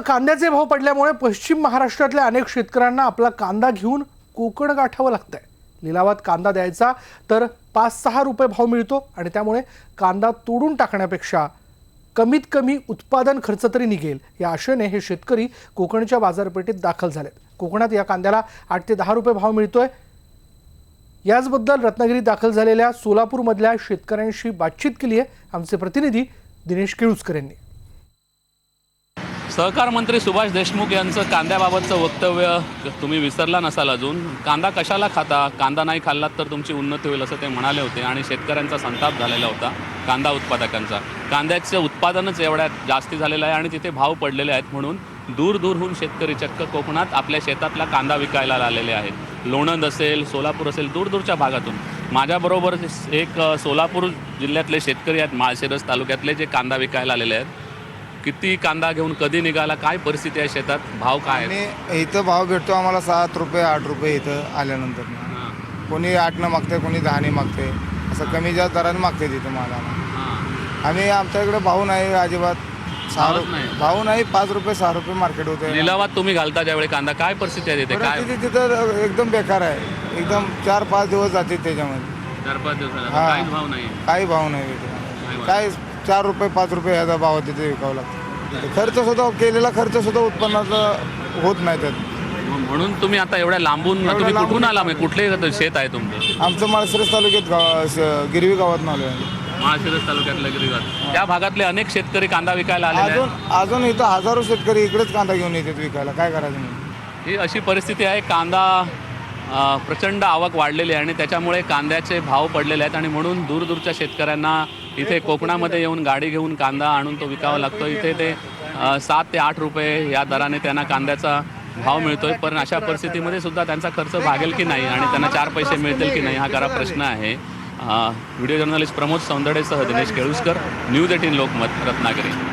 कांद्याचे भाव पडल्यामुळे पश्चिम महाराष्ट्रातल्या अनेक शेतकऱ्यांना आपला कांदा घेऊन कोकण गाठावं लागतंय. लिलावात कांदा द्यायचा तर पाच सहा रुपये भाव मिळतो आणि त्यामुळे कांदा तोडून टाकण्यापेक्षा कमीत कमी उत्पादन खर्च तरी निघेल. या आशेने हे शेतकरी कोकणच्या बाजारपेठेत दाखल झालेत. कोकणात या कांद्याला आठ ते दहा रुपये भाव मिळतोय. याचबद्दल रत्नागिरीत दाखल झालेल्या सोलापूरमधल्या शेतकऱ्यांशी बातचीत केली आहे आमचे प्रतिनिधी दिनेश केळुसकर यांनी. सहकार मंत्री सुभाष देशमुख यांचं कांद्याबाबतचं वक्तव्य तुम्ही विसरला नसाल अजून. कांदा कशाला खाता? कांदा नाही खाल्लात तर तुमची उन्नती होईल असं ते म्हणाले होते आणि शेतकऱ्यांचा संताप झालेला होता कांदा उत्पादकांचा. कांद्याचं उत्पादनच एवढ्या जास्ती झालेलं आहे आणि तिथे भाव पडलेले आहेत म्हणून दूर दूरहून शेतकरी चक्क कोकणात आपल्या शेतातला कांदा विकायला आलेले आहेत. लोणंद असेल सोलापूर असेल दूरदूरच्या भागातून. माझ्याबरोबर एक सोलापूर जिल्ह्यातले शेतकरी आहेत माळशिरस तालुक्यातले जे कांदा विकायला आलेले आहेत. किती कांदा घेऊन कधी निघाला काय परिस्थिती आहे शेतात? भाव काय आहे? आणि इथं भाव भेटतो आम्हाला सात रुपये आठ रुपये इथं आल्यानंतर. हां, कोणी आठनं मागते कोणी दहाने मागते. असं कमी जास्त दराने मागते तिथं मला हां. आम्ही आमच्या इकडे भाऊ नाही अजिबात. सहा भावच रुपये नाही. भाऊ नाही पाच रुपये सहा रुपये मार्केट होते लिलावात तुम्ही घालता ज्यावेळी कांदा? काय परिस्थिती आहे तिथे? काय? परिस्थिती तिथं एकदम बेकार आहे. एकदम चार पाच दिवस जाते त्याच्यामध्ये. चार पाच दिवसाला. हां. काहीच भाव नाही. काही भाव नाही नाही तिथे. चार रुपये पाच रुपये ह्याचा भाव तिथे विकावं लागतं. खर्च सुद्धा केलेला खर्च सुद्धा उत्पन्नाचा होत नाही त्यात. म्हणून तुम्ही आता एवढ्या लांबून तुम्ही लांबून कुठून आला म्हणजे कुठले शेत आहे तुमचं? आमचं माळशिरस तालुक्यात गाव स- गिरवी गावात आलो आहे महाशिरस तालुक्यातल्या गिरीगात त्या भागातले अनेक शेतकरी कांदा विकायला आलेले अजून आहेत. अजून इथं हजारो शेतकरी इकडेच कांदा घेऊन येतात विकायला. काय करायचं ही अशी परिस्थिती आहे. कांदा अ, प्रचंड आवक वाढलेली आहे आणि त्याच्यामुळे कांद्याचे भाव पडलेले आहेत आणि म्हणून दूरदूरच्या शेतकऱ्यांना इथे कोकणामध्ये येऊन गाडी घेऊन कांदा आणून तो विकावा लागतो. इथे ते सात ते आठ रुपये या दराने त्यांना कांद्याचा भाव मिळतोय. पण अशा परिस्थितीमध्ये सुद्धा त्यांचा खर्च भागेल की नाही आणि त्यांना चार पैसे मिळतील की नाही हा खरा प्रश्न आहे. व्हिडिओ जर्नलिस्ट प्रमोद सौंदडेसह दिनेश केळुसकर न्यूज एटीन लोकमत रत्नागिरी.